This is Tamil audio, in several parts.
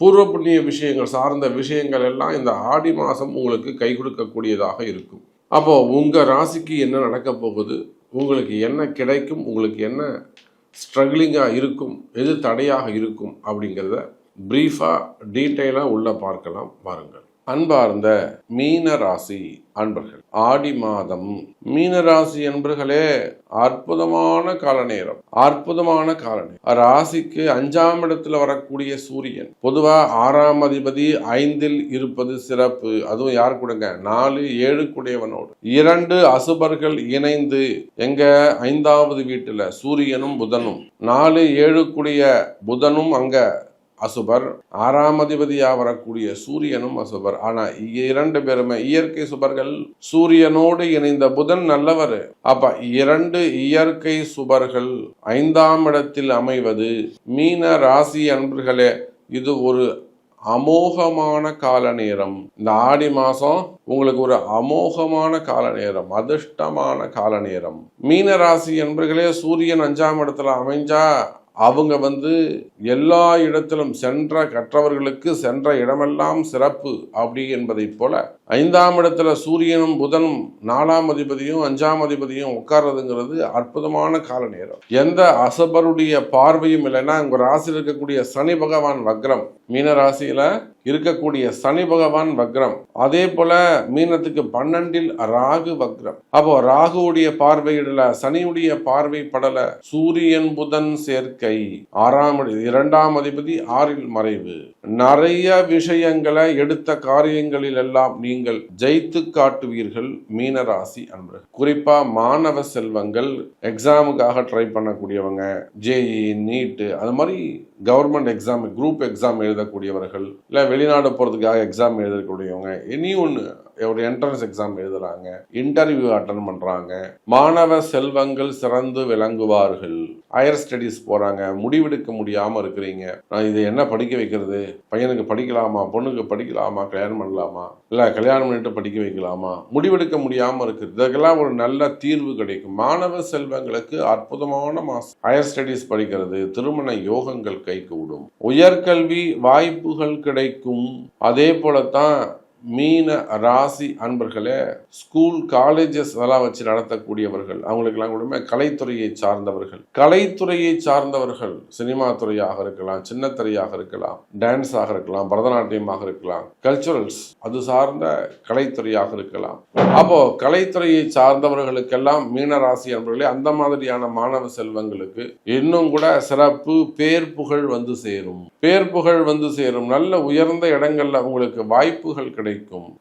பூர்வ புண்ணிய விஷயங்கள் சார்ந்த விஷயங்கள் எல்லாம் இந்த ஆடி மாதம் உங்களுக்கு கை கொடுக்கக்கூடியதாக இருக்கும். அப்போ உங்கள் ராசிக்கு என்ன நடக்க போகுது? உங்களுக்கு என்ன கிடைக்கும்? உங்களுக்கு என்ன ஸ்ட்ரகிளிங்காக இருக்கும்? எது தடையாக இருக்கும்? அப்படிங்கிறத ப்ரீஃபாக டீட்டெயிலாக உள்ளே பார்க்கலாம். பாருங்கள் அன்பார்ந்த மீன ராசி அன்பர்கள் ஆடி மாதம். மீன ராசி அன்பர்களே அற்புதமான கால நேரம் அற்புதமான கால நேரம் ராசிக்கு அஞ்சாம் இடத்துல வரக்கூடிய சூரியன். பொதுவா ஆறாம் அதிபதி ஐந்தில் இருப்பது சிறப்பு. அதுவும் யார் கொடுங்க? நாலு ஏழு கூடியவனோடு. இரண்டு அசுபர்கள் இணைந்து எங்க? ஐந்தாவது வீட்டுல சூரியனும் புதனும். நாலு ஏழு கூடிய புதனும் அங்க. அசுபர் ஆறாம் அதிபதியாக வரக்கூடிய சூரியனும் அசுபர். ஆனா இரண்டு பேருமே இயற்கை சுபர்கள் சூரியனோடு இணைந்த புதன் நல்லவர். அப்ப இரண்டு இயற்கை சுபர்கள் ஐந்தாம் இடத்தில் அமைவது மீன ராசி அன்பர்களே இது ஒரு அமோகமான கால நேரம். இந்த ஆடி மாசம் உங்களுக்கு ஒரு அமோகமான கால நேரம் அதிர்ஷ்டமான கால நேரம். மீன ராசி என்பர்களே சூரியன் அஞ்சாம் இடத்துல அமைஞ்சா அவங்க வந்து எல்லா இடத்திலும் சென்ற கற்றவர்களுக்கு சென்ற இடமெல்லாம் சிறப்பு அப்படி என்பதைப் போல ஐந்தாம் இடத்துல சூரியனும் புதனும் நாலாம் அதிபதியும் அஞ்சாம் அதிபதியும் உட்கார்றதுங்கிறது அற்புதமான கால நேரம். எந்த அசபருடைய பார்வையும் இல்லைன்னா உங்க ராசியில் இருக்கக்கூடிய சனி பகவான் வக்ரம் மீன ராசியில இருக்கக்கூடிய சனி பகவான் வக்ரம். அதே போல மீனத்துக்கு பன்னெண்டில் ராகு வக்ரம். அப்போ ராகுவுடைய பார்வையிடல சனியுடைய பார்வை படல சூரியன் புதன் சேர்க்கை. ஆறாம் இரண்டாம் அதிபதி ஆறில் மறைவு. நிறைய விஷயங்களை எடுத்த காரியங்களில் எல்லாம் நீங்கள் ஜெயித்து காட்டுவீர்கள் மீனராசி அன்பர்கள். குறிப்பா மாணவ செல்வங்கள் எக்ஸாமுக்காக ட்ரை பண்ணக்கூடியவங்க ஜேஇ நீட்டு அது மாதிரி கவர்மெண்ட் எக்ஸாம் குரூப் எக்ஸாம் எழுதக்கூடியவர்கள் இல்லை வெளிநாடு போகிறதுக்காக எக்ஸாம் எழுதக்கூடியவங்க இனி ஒன்று ஒரு என்ட்ரன்ஸ் எக்ஸாம் எழுதுறாங்க இன்டர்வியூ அட்டன் பண்ணுறாங்க மாணவ செல்வங்கள் சிறந்து விளங்குவார்கள். ஹையர் ஸ்டடீஸ் போகிறாங்க முடிவெடுக்க முடியாமல் இருக்கிறீங்க. நான் இது என்ன படிக்க வைக்கிறது? பையனுக்கு படிக்கலாமா? பொண்ணுக்கு படிக்கலாமா? கல்யாணம் பண்ணலாமா? இல்லை கல்யாணம் பண்ணிட்டு படிக்க வைக்கலாமா? முடிவெடுக்க முடியாமல் இருக்குது இதுக்கெல்லாம் ஒரு நல்ல தீர்வு கிடைக்கும். மாணவ செல்வங்களுக்கு அற்புதமான மாசம் ஹையர் ஸ்டடீஸ் படிக்கிறது திருமண யோகங்கள் கைகூடும் உயர்கல்வி வாய்ப்புகள் கிடைக்கும். அதே போலத்தான் மீன ராசி அன்பர்களே ஸ்கூல் காலேஜஸ் அதெல்லாம் வச்சு நடத்தக்கூடியவர்கள் அவங்களுக்கெல்லாம் கூட கலைத்துறையை சார்ந்தவர்கள். கலைத்துறையை சார்ந்தவர்கள் சினிமா துறையாக இருக்கலாம் சின்னத்திரையாக இருக்கலாம் டான்ஸாக இருக்கலாம் பரதநாட்டியமாக இருக்கலாம் கல்ச்சுரல்ஸ் அது சார்ந்த கலைத்துறையாக இருக்கலாம். அப்போ கலைத்துறையை சார்ந்தவர்களுக்கெல்லாம் மீன ராசி அன்பர்களே அந்த மாதிரியான மாணவ செல்வங்களுக்கு இன்னும் கூட சிறப்பு பேர் புகழ் வந்து சேரும். பேர் புகழ் வந்து சேரும். நல்ல உயர்ந்த இடங்கள்ல உங்களுக்கு வாய்ப்புகள் கிடைக்கும்.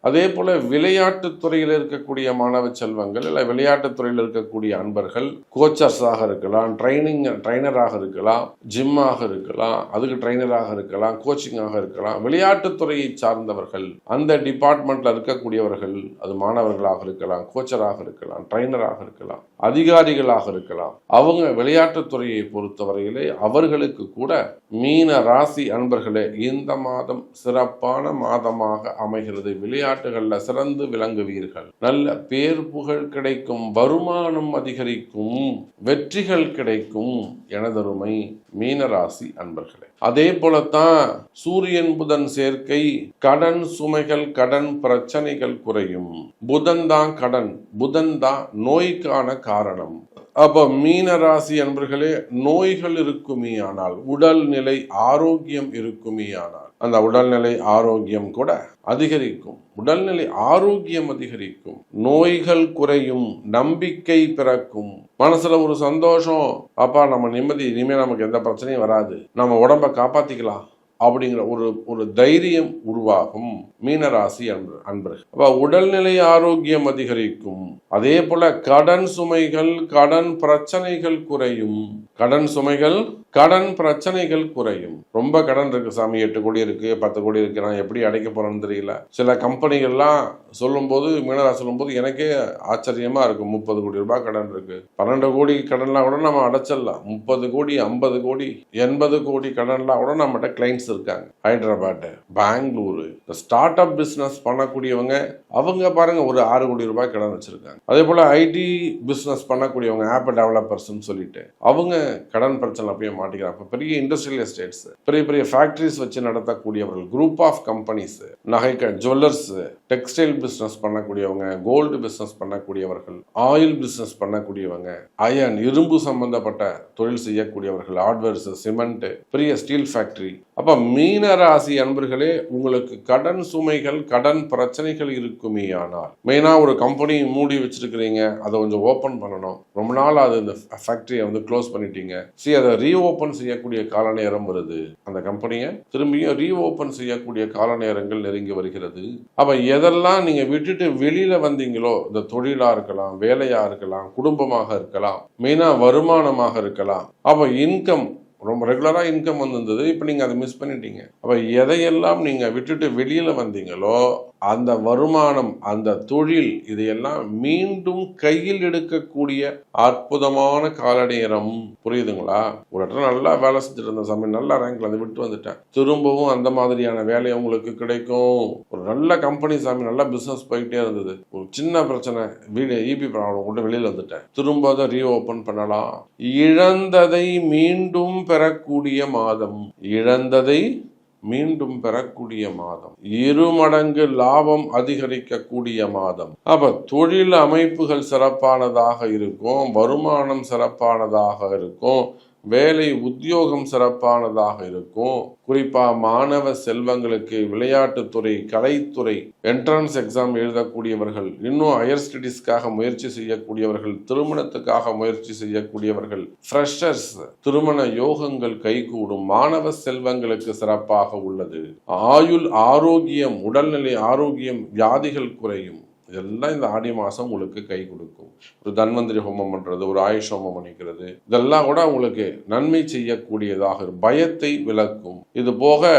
அதே போல விளையாட்டுத் துறையில் இருக்கக்கூடிய மாணவ செல்வங்கள் இல்லை விளையாட்டுத் துறையில் இருக்கக்கூடிய அன்பர்கள் கோச்சர்ஸாக இருக்கலாம் ட்ரைனிங் ட்ரைனராக இருக்கலாம் ஜிம்மாக இருக்கலாம் அதுக்கு ட்ரைனராக இருக்கலாம் கோச்சிங்காக இருக்கலாம் விளையாட்டுத் துறையை சார்ந்தவர்கள் அந்த டிபார்ட்மெண்ட்ல இருக்கக்கூடியவர்கள் அது மாணவர்களாக இருக்கலாம் கோச்சராக இருக்கலாம் ட்ரைனராக இருக்கலாம் அதிகாரிகளாக இருக்கலாம். அவங்க விளையாட்டு துறையை பொறுத்தவரையிலே அவர்களுக்கு கூட மீன ராசி அன்பர்களே இந்த மாதம் சிறப்பான மாதமாக அமைகிறது. விளையாட்டுகள்ல சிறந்து விளங்குவீர்கள். நல்ல பேர் புகழ் கிடைக்கும் வருமானம் அதிகரிக்கும் வெற்றிகள் கிடைக்கும் எனதருமை மீனராசி அன்பர்களே. அதே போலத்தான் சூரியன் புதன் சேர்க்கை கடன் சுமைகள் கடன் பிரச்சனைகள் குறையும். புதன் தான் கடன் புதன் தான் நோய்க்கான காரணம். அப்ப மீன ராசி அன்பர்களே நோய்கள் இருக்குமே ஆனால் உடல்நிலை ஆரோக்கியம் இருக்குமே ஆனால் அந்த உடல்நிலை ஆரோக்கியம் கூட அதிகரிக்கும். உடல்நிலை ஆரோக்கியம் அதிகரிக்கும். நோய்கள் குறையும். நம்பிக்கை பிறக்கும். மனசுல ஒரு சந்தோஷம். அப்பா நம்ம நிம்மதி. இனிமே நமக்கு எந்த பிரச்சனையும் வராது. நம்ம உடம்ப காப்பாத்திக்கலாம். அப்படிங்கிற ஒரு ஒரு தைரியம் உருவாகும் மீனராசி அன்பு அன்பர்கள். அப்ப உடல்நிலை ஆரோக்கியம் அதிகரிக்கும். அதே போல கடன் சுமைகள் கடன் பிரச்சனைகள் குறையும். கடன் சுமைகள் கடன் பிரச்சனைகள் குறையும். ரொம்ப கடன் இருக்கு சாமி எட்டு கோடி இருக்கு பத்து கோடி இருக்கு நான் எப்படி அடைக்க போறேன்னு தெரியல. சில கம்பெனிகள்லாம் சொல்லும்போது மீனராசி சொல்லும்போது எனக்கே ஆச்சரியமா இருக்கும். முப்பது கோடி ரூபாய் கடன் இருக்கு. பன்னெண்டு கோடி கடன்லாம் கூட நம்ம அடைச்சிடலாம். முப்பது கோடி ஐம்பது கோடி எண்பது கோடி கடன்லாம் கூட நம்மகிட்ட கிளைண்ட்ஸ் இருக்காங்க ஹைதராபாத் பெங்களூரு. இந்த ஸ்டார்ட் அப் பிஸ்னஸ் பண்ணக்கூடியவங்க அவங்க பாருங்க ஒரு ஆறு கோடி ரூபாய் கடன் வச்சிருக்காங்க. அதே போல ஐடி பிஸ்னஸ் பண்ணக்கூடியவங்க ஆப் டெவலப்பர்ஸ் சொல்லிட்டு அவங்க கடன் பிரச்சனை அப்படியே மாட்டிக்கிறாங்க. பெரிய இண்டஸ்ட்ரியல் எஸ்டேட்ஸ் பெரிய பெரிய ஃபேக்டரிஸ் வச்சு நடத்தக்கூடியவர்கள் குரூப் ஆஃப் கம்பெனிஸ் நகை ஜுவல்லர்ஸ் டெக்ஸ்டைல் பிஸ்னஸ் பண்ணக்கூடியவங்க கோல்டு பிஸ்னஸ் பண்ணக்கூடியவர்கள் ஆயில் பிஸ்னஸ் பண்ணக்கூடியவங்க அயன் இரும்பு சம்பந்தப்பட்ட தொழில் செய்யக்கூடியவர்கள் ஹார்ட்வேர்ஸ் சிமெண்ட் பெரிய ஸ்டீல் ஃபேக்டரி அப்ப மீன ராசி அன்பர்களே உங்களுக்கு கடன் சுமைகள் கடன் பிரச்சனைகள் இருக்குமே ஆனால் மெயினாக ஒரு கம்பெனி மூடி வச்சிருக்கிறீங்க அதை கொஞ்சம் ஓப்பன் பண்ணணும். ரொம்ப நாள் அது இந்த ஃபேக்டரியை வந்து க்ளோஸ் பண்ணிட்டீங்க. சரி அதை ரீஓப்பன் செய்யக்கூடிய கால நேரம் வருது. அந்த கம்பெனியை திரும்பியும் ரீஓப்பன் செய்யக்கூடிய கால நேரங்கள் நெருங்கி வருகிறது. அப்போ எதெல்லாம் நீங்கள் விட்டுட்டு வெளியில் வந்தீங்களோ இந்த தொழிலாக இருக்கலாம் வேலையாக இருக்கலாம் குடும்பமாக இருக்கலாம் மெயினாக வருமானமாக இருக்கலாம் அப்போ இன்கம் ரொம்ப ரெகுலராக இன்கம் வந்திருந்தது. இப்போ நீங்கள் அதை மிஸ் பண்ணிட்டீங்க. அப்போ எதையெல்லாம் நீங்கள் விட்டுட்டு வெளியில் வந்தீங்களோ அந்த வருமானம் அந்த தொழில் இதையெல்லாம் மீண்டும் கையில் எடுக்கக்கூடிய அற்புதமான கால நேரம் புரியுதுங்களா? ஒரு இடத்துல நல்லா வேலை செஞ்சுட்டு இருந்த சமயம் நல்ல ரேங்க்ல அதை விட்டு வந்துட்டேன். திரும்பவும் அந்த மாதிரியான வேலை உங்களுக்கு கிடைக்கும். ஒரு நல்ல கம்பெனி சாமி நல்ல பிசினஸ் போயிட்டே இருந்தது. ஒரு சின்ன பிரச்சனை. வீடு இபி ப்ராப்ளம் கொண்டு வெளியில் வந்துட்டேன். திரும்ப அதை ரீஓபன் பண்ணலாம். இழந்ததை மீண்டும் பெறக்கூடிய மாதம். இழந்ததை மீண்டும் பெறக்கூடிய மாதம். இரு மடங்கு லாபம் அதிகரிக்கக்கூடிய மாதம். அப்ப தொழில் அமைப்புகள் சிறப்பானதாக இருக்கும் வருமானம் சிறப்பானதாக இருக்கும். வேலை உத்தியோகம் சிறப்பானதாக இருக்கும். குறிப்பா மாணவ செல்வங்களுக்கு விளையாட்டுத்துறை கலைத்துறை என்ட்ரன்ஸ் எக்ஸாம் எழுதக்கூடியவர்கள் இன்னும் ஹையர் ஸ்டடீஸ்க்காக முயற்சி செய்யக்கூடியவர்கள் திருமணத்துக்காக முயற்சி செய்யக்கூடியவர்கள் ஃப்ரெஷர்ஸ் திருமண யோகங்கள் கைகூடும் மாணவ செல்வங்களுக்கு சிறப்பாக உள்ளது. ஆயுள் ஆரோக்கியம் உடல்நிலை ஆரோக்கியம் வியாதிகள் குறையும். இதெல்லாம் இந்த ஆடி மாதம் உங்களுக்கு கை கொடுக்கும். ஒரு தன்வந்திரி ஹோமம் பண்ணுறது ஒரு ஆயுஷ் ஹோமம் பண்ணிக்கிறது. இதெல்லாம் கூட உங்களுக்கு நன்மை செய்யக்கூடியதாக பயத்தை விளக்கும். இது போக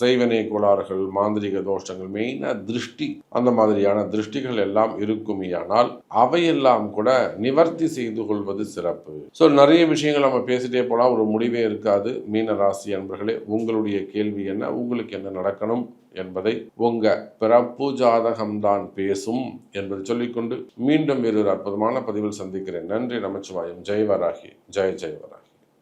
செய்வனை கோளாறுகள் மாந்திரிக தோஷங்கள் மெயினாக திருஷ்டி. அந்த மாதிரியான திருஷ்டிகள் எல்லாம் இருக்குமேயானால் அவையெல்லாம் கூட நிவர்த்தி செய்து கொள்வது சிறப்பு. ஸோ நிறைய விஷயங்கள் நம்ம பேசிட்டே போனால் ஒரு முடிவே இருக்காது. மீன ராசி அன்பர்களே உங்களுடைய கேள்வி என்ன? உங்களுக்கு என்ன நடக்கணும்? என்பதை உங்க பிறப்பு ஜாதகம்தான் பேசும் என்பதை சொல்லிக்கொண்டு மீண்டும் வேறொரு அற்புதமான பதிவில் சந்திக்கிறேன். நன்றி நமச்சிவாயம். ஜெய்வராகி. ஜெய் ஜெய்வராகி.